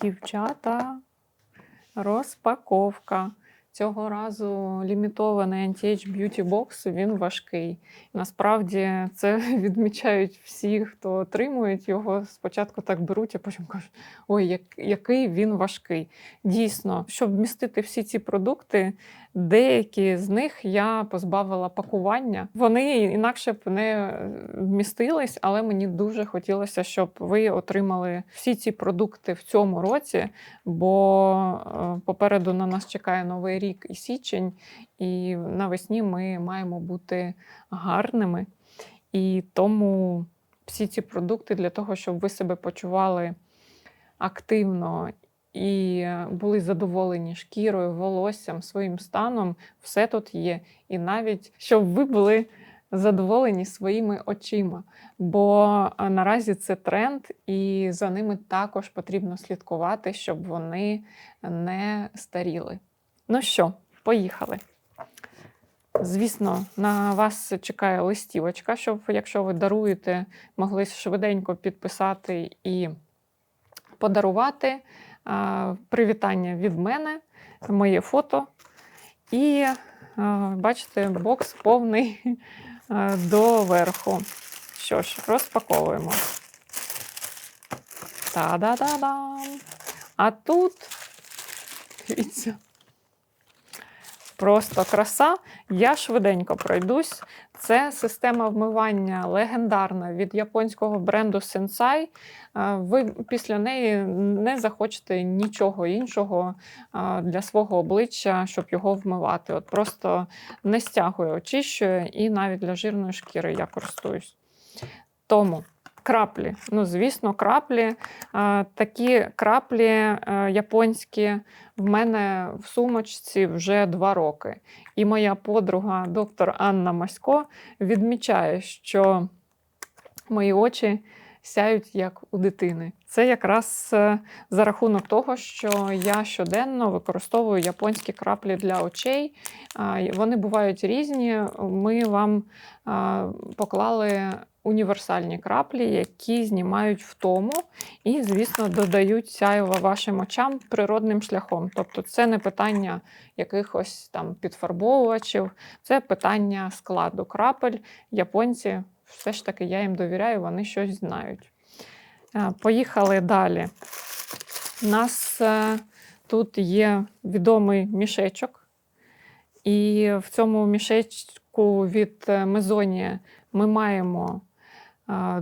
Дівчата, розпаковка. Цього разу лімітований Anti-Age Beauty Box, він важкий. Насправді це відмічають всі, хто отримують його. Спочатку так беруть, а потім кажуть, ой, який він важкий. Дійсно, щоб вмістити всі ці продукти, деякі з них я позбавила пакування. Вони інакше б не вмістились, але мені дуже хотілося, щоб ви отримали всі ці продукти в цьому році, бо е, попереду на нас чекає новий рік і січень, і навесні ми маємо бути гарними. І тому всі ці продукти для того, щоб ви себе почували активно і були задоволені шкірою, волоссям, своїм станом, все тут є. І навіть щоб ви були задоволені своїми очима. Бо наразі це тренд, і за ними також потрібно слідкувати, щоб вони не старіли. Ну що, поїхали. Звісно, на вас чекає листівочка, щоб, якщо ви даруєте, могли швиденько підписати і подарувати. Привітання від мене, моє фото. І бачите, бокс повний доверху. Що ж, розпаковуємо. Та-да-да-дам! А тут, дивіться, просто краса. Я швиденько пройдусь. Це система вмивання легендарна від японського бренду Sensai. Ви після неї не захочете нічого іншого для свого обличчя, щоб його вмивати. От Просто не стягує, очищує, і навіть для жирної шкіри я користуюсь. Тому краплі. Ну, звісно, краплі. Такі краплі е, японські в мене в сумочці вже два роки. І моя подруга, доктор Анна Масько, відмічає, що мої очі сяють як у дитини. Це якраз е, за рахунок того, що я щоденно використовую японські краплі для очей. Вони бувають різні. Ми вам поклали універсальні краплі, які знімають втому і, звісно, додають сяйва вашим очам природним шляхом. Тобто, це не питання якихось там підфарбовувачів, це питання складу крапель. Японці, все ж таки, я їм довіряю, вони щось знають. Е, Поїхали далі. У нас е, тут є відомий мішечок, і в цьому мішечку від е, Мезонія ми маємо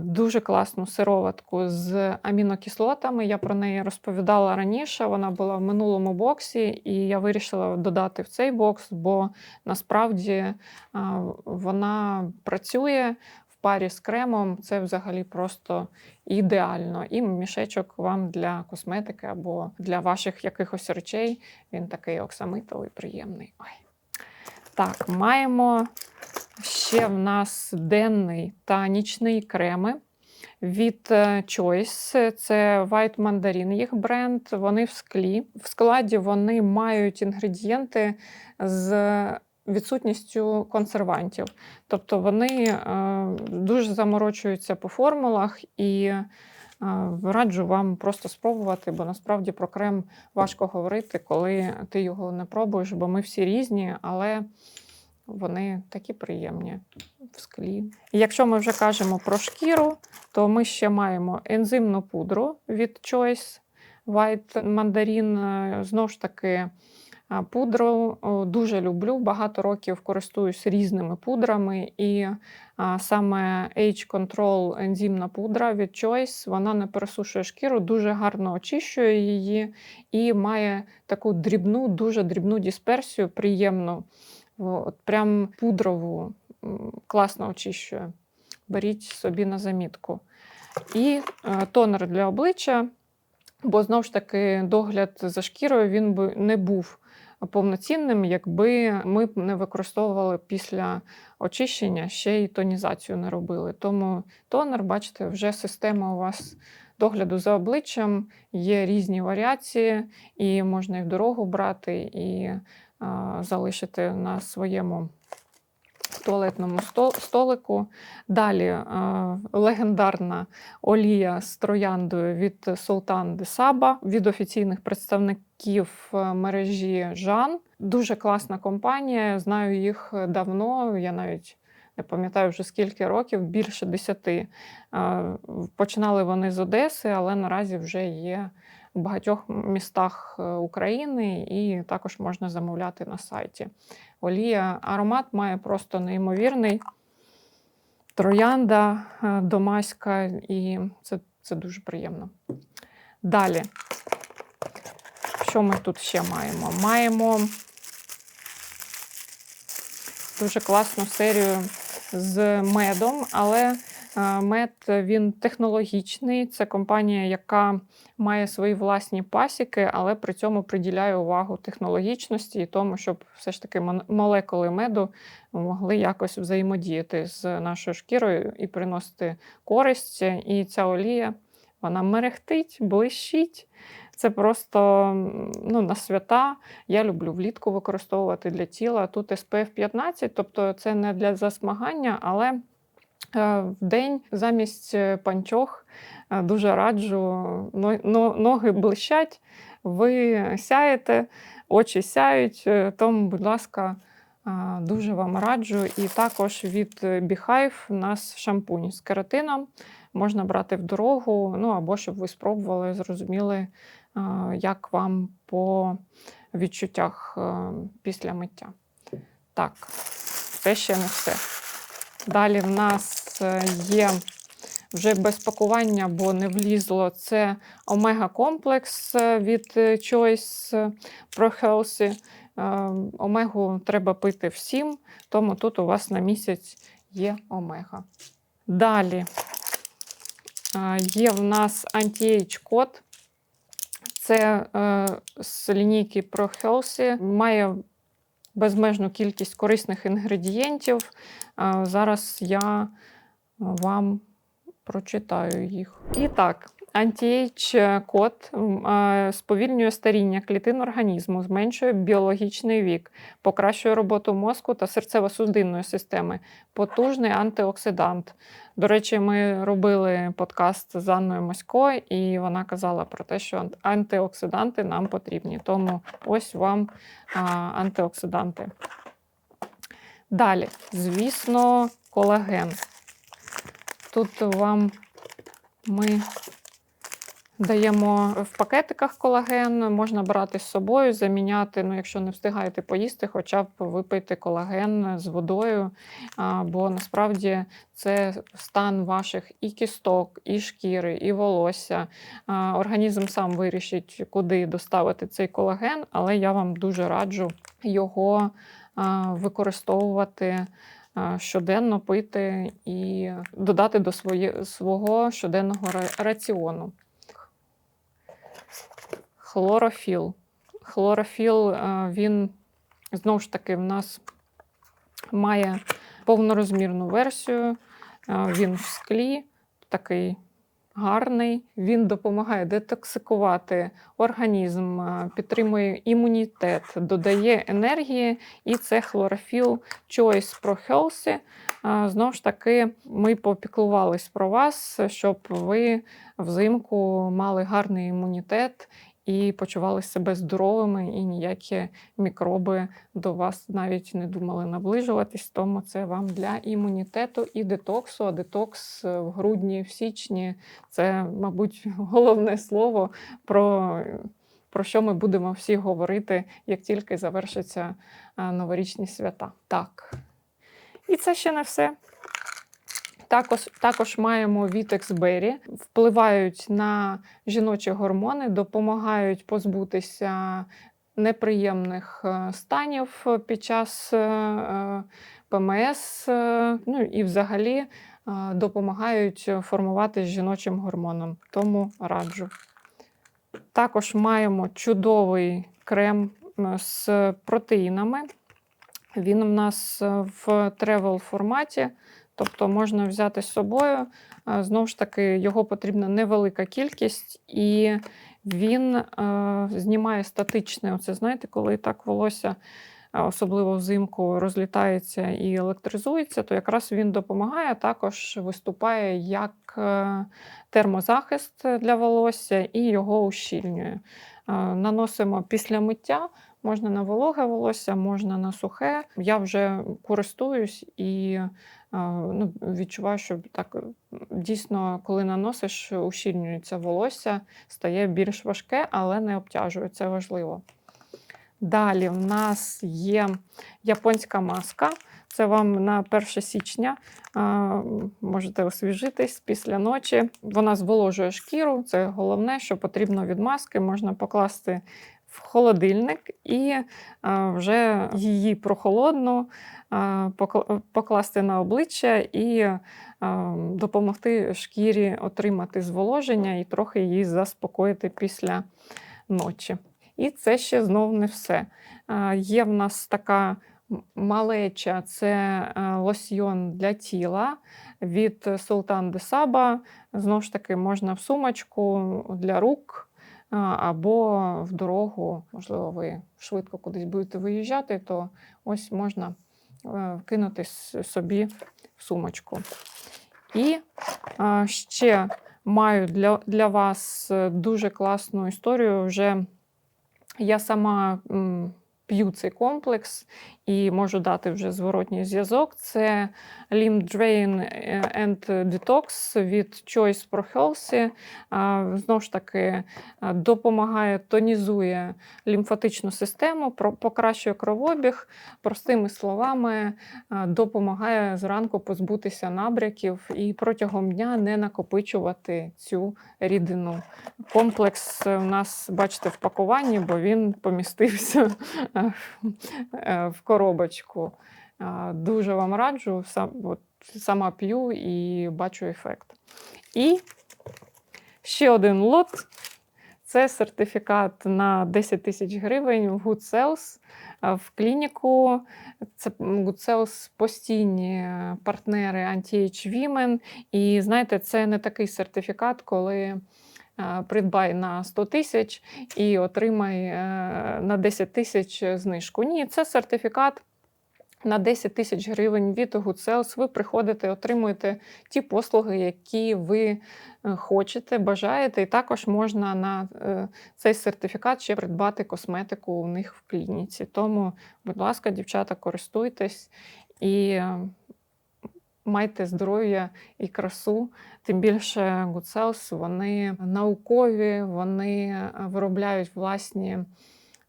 дуже класну сироватку з амінокислотами. Я про неї розповідала раніше. Вона була в минулому боксі, і я вирішила додати в цей бокс, бо насправді вона працює в парі з кремом. Це взагалі просто ідеально. І мішечок вам для косметики або для ваших якихось речей. Він такий оксамитовий, приємний. Ой. Так, маємо ще в нас денний та нічний креми від е, Choice. Це White Mandarin, їх бренд. Вони в склі. В складі вони мають інгредієнти з відсутністю консервантів. Тобто вони е, дуже заморочуються по формулах і. е, Раджу вам просто спробувати, бо насправді про крем важко говорити, коли ти його не пробуєш, бо ми всі різні, але вони такі приємні в склі. Якщо ми вже кажемо про шкіру, то ми ще маємо ензимну пудру від Choice White Mandarin. Е, Знову ж таки, пудру дуже люблю. Багато років користуюсь різними пудрами, і саме Age Control ензимна пудра від Choice, вона не пересушує шкіру, дуже гарно очищує її і має таку дрібну, дуже дрібну дисперсію, приємну. От прям пудрову, класно очищує. Беріть собі на замітку. І е, тонер для обличчя, бо знову ж таки догляд за шкірою він би не був повноцінним, якби ми не використовували після очищення ще й тонізацію не робили. Тому тонер, бачите, вже система у вас догляду за обличчям, є різні варіації, і можна і в дорогу брати, і залишити на своєму туалетному столику. Далі легендарна олія з трояндою від Султан де Саба, від офіційних представників е, мережі Жан. Дуже класна компанія. Знаю їх давно. Я навіть не пам'ятаю вже скільки років, більше десяти. Е, Починали вони з Одеси, але наразі вже є в багатьох містах е, України і також можна замовляти на сайті. Олія аромат має просто неймовірний. Троянда е, домаська, і це, це дуже приємно. Далі, що ми тут ще маємо? Маємо дуже класну серію з медом, але мед він технологічний. Це компанія, яка має свої власні пасіки, але при цьому приділяє увагу технологічності і тому, щоб все ж таки молекули меду могли якось взаємодіяти з нашою шкірою і приносити користь. І ця олія вона мерехтить, блищить. Це просто ну, на свята. Я люблю влітку використовувати для тіла. Тут SPF 15, тобто це не для засмагання, але е, в день замість е, панчох е, дуже раджу, но- но- ноги блищать, ви сяєте, очі сяють. е, Тому, будь ласка, е, дуже вам раджу. І також від е, Beehive у нас шампунь з кератином можна брати в дорогу, ну або щоб ви спробували, зрозуміли, е, як вам по відчуттях е, після миття. Так, це ще не все. Далі в нас е, є вже без пакування, бо не влізло. Це омега-комплекс е, від е, Choice Pro Healthy. Омегу треба пити всім, тому тут у вас на місяць є омега. Далі є в нас anti-age код. Це з лінійки Pro Healthy. Має безмежну кількість корисних інгредієнтів. Зараз я вам прочитаю їх. І так, Anti-Age код е, сповільнює старіння клітин організму, зменшує біологічний вік, покращує роботу мозку та серцево-судинної системи, потужний антиоксидант. До речі, ми робили подкаст з Анною Мосько, і вона казала про те, що антиоксиданти нам потрібні. Тому ось вам антиоксиданти. Далі, звісно, колаген. Тут вам ми даємо в пакетиках колаген, можна брати з собою, заміняти, ну, якщо не встигаєте поїсти, хоча б випийте колаген з водою, бо насправді це стан ваших і кісток, і шкіри, і волосся. Організм сам вирішить, куди доставити цей колаген, але я вам дуже раджу його використовувати щоденно пити і додати до свої, свого щоденного раціону. Хлорофіл. Хлорофіл, він знову ж таки в нас має повнорозмірну версію. Він в склі, такий гарний. Він допомагає детоксикувати організм, е, підтримує імунітет, додає енергії, і це хлорофіл Choice Pro Healthy. Е, Знову ж таки, ми попіклувались про вас, щоб ви взимку мали гарний імунітет і почували себе здоровими, і ніякі мікроби до вас навіть не думали наближуватись. Тому це вам для імунітету і детоксу. А детокс е, в грудні, в січні це, мабуть, головне слово про. Про що ми будемо всі говорити, як тільки завершаться е, новорічні свята. Так. І це ще не все. Також, також маємо Вітексбері, впливають на жіночі гормони, допомагають позбутися неприємних е, станів під час е, е, ПМС, ну і взагалі допомагають формувати жіночим гормоном. Тому раджу. Також маємо чудовий крем з протеїнами. Він у нас в тревел форматі, тобто можна взяти з собою. Е, Знову ж таки, його потрібна невелика кількість, і він е, знімає статичне. Оце знаєте, коли так волосся особливо взимку, розлітається і електризується, то якраз він допомагає, також виступає як е, термозахист для волосся і його ущільнює. Е, Наносимо після миття. Можна на вологе волосся, можна на сухе. Я вже користуюсь і е, ну, відчуваю, що так е, дійсно, коли наносиш, ущільнюється волосся, стає більш важке, але не обтяжує. Це важливо. Далі в нас є японська маска. Це вам на 1 січня можете освіжитись після ночі. Вона зволожує шкіру. Це головне, що потрібно від маски. Можна покласти в холодильник і вже її прохолодну покласти на обличчя і допомогти шкірі отримати зволоження і трохи її заспокоїти після ночі. І це ще знов не все. Є в нас така малеча, це лосьйон для тіла від de Saba. Знову ж таки, можна в сумочку для рук або в дорогу. Можливо, ви швидко кудись будете виїжджати, то ось можна е, кинути собі в сумочку. І ще маю для, для вас е, дуже класну історію. Вже я сама п'ю цей комплекс і можу дати вже зворотній зв'язок. Це Lim Drain and Detox від Choice Pro Healthy. Знову ж таки, допомагає, тонізує лімфатичну систему, покращує кровообіг. Простими словами, допомагає зранку позбутися набряків і протягом дня не накопичувати цю рідину. Комплекс е, у нас, бачите, в пакуванні, бо він помістився е, е, в коробочку. Дуже вам раджу, сам, от, сама п'ю і бачу ефект. І ще один лот. Це сертифікат на 10 тисяч гривень в Good Sales в клініку. Це Good Sales постійні партнери Anti-Age Women. І знаєте, це не такий сертифікат, коли придбай на 100 тисяч і отримай е, на 10 тисяч знижку. Ні, це сертифікат. На 10 тисяч гривень від Sales ви приходите, отримуєте ті послуги, які ви е, хочете, бажаєте. І також можна на е, цей сертифікат ще придбати косметику у них в клініці. Тому, будь ласка, дівчата, користуйтесь і е, майте здоров'я і красу. Тим більше Sales, вони наукові, вони е, виробляють власні е,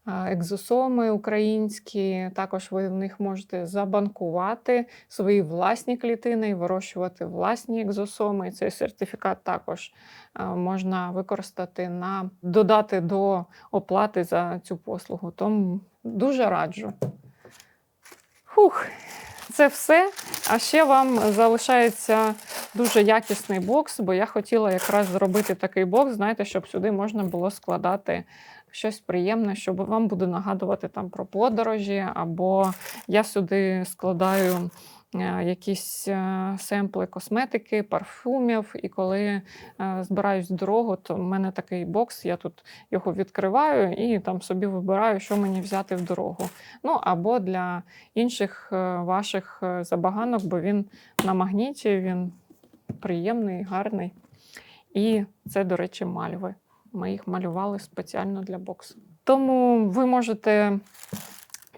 екзосоми українські. Також ви в них можете забанкувати свої власні клітини і вирощувати власні екзосоми. І цей сертифікат також е, можна використати на додати до оплати за цю послугу. Тому дуже раджу. Хух, це все. А ще вам залишається дуже якісний бокс, бо я хотіла якраз зробити такий бокс, знаєте, щоб сюди можна було складати щось приємне, щоб вам буде нагадувати там про подорожі, або я сюди складаю. Е, Якісь е, семпли косметики, парфумів. І коли е, збираюсь в дорогу, то в мене такий бокс, я тут його відкриваю і там собі вибираю, що мені взяти в дорогу. Ну або для інших ваших забаганок, бо він на магніті, він приємний, гарний. І це, до речі, мальви. Ми їх малювали спеціально для боксу. Тому ви можете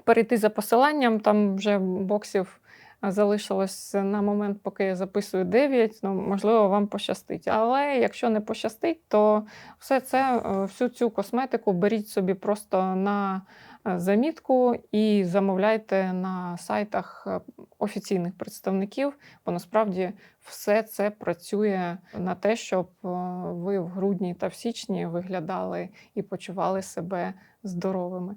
перейти за посиланням, там вже боксів залишилось на момент, поки я записую 9. Ну, можливо, вам пощастить. Але якщо не пощастить, то все це, е, всю цю косметику беріть собі просто на е, замітку і замовляйте на сайтах е, офіційних представників, бо насправді все це працює на те, щоб ви в грудні та в січні виглядали і почували себе здоровими.